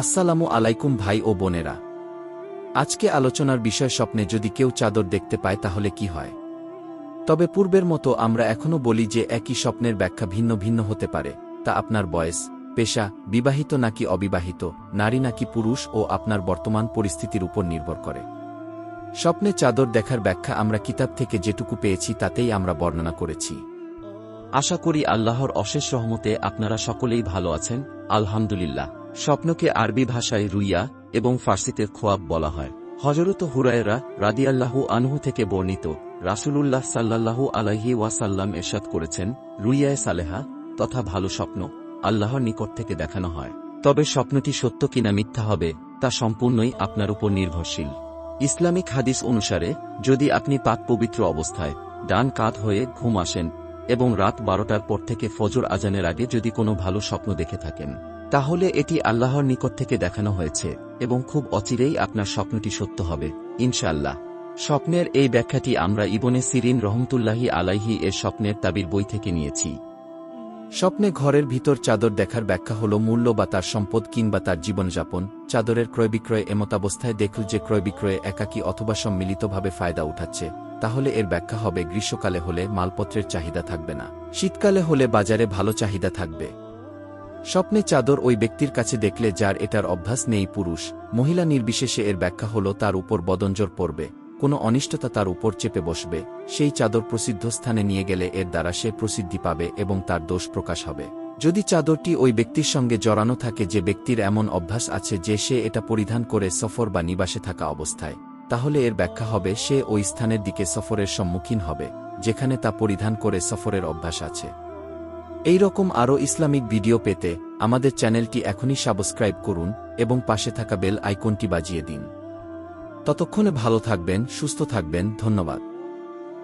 আসসালামু আলাইকুম ভাই ও বোনেরা। আজকে আলোচনার বিষয় স্বপ্নে যদি কেউ চাদর দেখতে পায় তাহলে কি হয়? তবে পূর্বের মতো আমরা এখনও বলি যে একই স্বপ্নের ব্যাখ্যা ভিন্ন ভিন্ন হতে পারে, তা আপনার বয়স, পেশা, বিবাহিত নাকি অবিবাহিত, নারী নাকি পুরুষ ও আপনার বর্তমান পরিস্থিতির উপর নির্ভর করে। স্বপ্নে চাদর দেখার ব্যাখ্যা আমরা কিতাব থেকে যেটুকু পেয়েছি তাতেই আমরা বর্ণনা করেছি। আশা করি আল্লাহর অশেষ রহমতে আপনারা সকলেই ভালো আছেন, আলহামদুলিল্লাহ। স্বপ্নকে আরবি ভাষায় রুইয়া এবং ফার্সিতে খোয়াব বলা হয়। হজরত হুরায়রা রাদিয়াল্লাহু আনহু থেকে বর্ণিত রাসূলুল্লাহ সাল্লাল্লাহু আলাইহি ওয়াসাল্লাম এরশাদ করেছেন, রুইয়ায় সালেহা তথা ভালো স্বপ্ন আল্লাহর নিকট থেকে দেখানো হয়। তবে স্বপ্নটি সত্য কিনা মিথ্যা হবে, তা সম্পূর্ণই আপনার উপর নির্ভরশীল। ইসলামিক হাদিস অনুসারে, যদি আপনি পাক পবিত্র অবস্থায় ডান কাত হয়ে ঘুম আসেন এবং রাত বারোটার পর থেকে ফজর আজানের আগে যদি কোনো ভালো স্বপ্ন দেখে থাকেন তাহলে এটি আল্লাহর নিকট থেকে দেখানো হয়েছে, এবং খুব অচিরেই আপনার স্বপ্নটি সত্য হবে, ইনশাআল্লাহ। স্বপ্নের এই ব্যাখ্যাটি আমরা ইবনে সিরিন রহমতুল্লাহি আলাইহি এর স্বপ্নের তাবির বই থেকে নিয়েছি। স্বপ্নে ঘরের ভিতর চাদর দেখার ব্যাখ্যা হল মূল্য বা তার সম্পদ কিংবা তার জীবনযাপন, চাদরের ক্রয় বিক্রয় এমতাবস্থায় দেখল যে ক্রয় বিক্রয়ে একাকী অথবা সম্মিলিতভাবে ফায়দা উঠাচ্ছে, তাহলে এর ব্যাখ্যা হবে গ্রীষ্মকালে হলে মালপত্রের চাহিদা থাকবে না, শীতকালে হলে বাজারে ভালো চাহিদা থাকবে। স্বপ্নে চাদর ওই ব্যক্তির কাছে দেখলে যার এটার অভ্যাস নেই পুরুষ, মহিলা নির্বিশেষে এর ব্যাখ্যা হল তার উপর বদঞ্জর পড়বে, কোনো অনিষ্টতা তার উপর চেপে বসবে, সেই চাদর প্রসিদ্ধ স্থানে নিয়ে গেলে এর দ্বারা সে প্রসিদ্ধি পাবে এবং তার দোষ প্রকাশ হবে। যদি চাদরটি ওই ব্যক্তির সঙ্গে জড়ানো থাকে যে ব্যক্তির এমন অভ্যাস আছে যে সে এটা পরিধান করে সফর বা নিবাসে থাকা অবস্থায়, তাহলে এর ব্যাখ্যা হবে সে ওই স্থানের দিকে সফরের সম্মুখীন হবে, যেখানে তা পরিধান করে সফরের অভ্যাস আছে। এই রকম আরও ইসলামিক ভিডিও পেতে আমাদের চ্যানেলটি এখনই সাবস্ক্রাইব করুন এবং পাশে থাকা বেল আইকনটি বাজিয়ে দিন। ততক্ষণে ভালো থাকবেন, সুস্থ থাকবেন, ধন্যবাদ।